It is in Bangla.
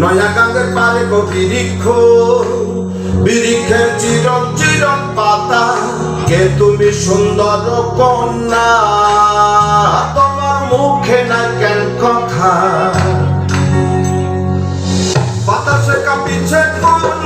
নয়াকান্দের পারে বৃক্ষ বৃক্ষের চিরম চিরম পাতা। কে তুমি সুন্দর কন্যা? তোমার মুখে না কেন কথা? বাতাসে কাপিছে কন্যা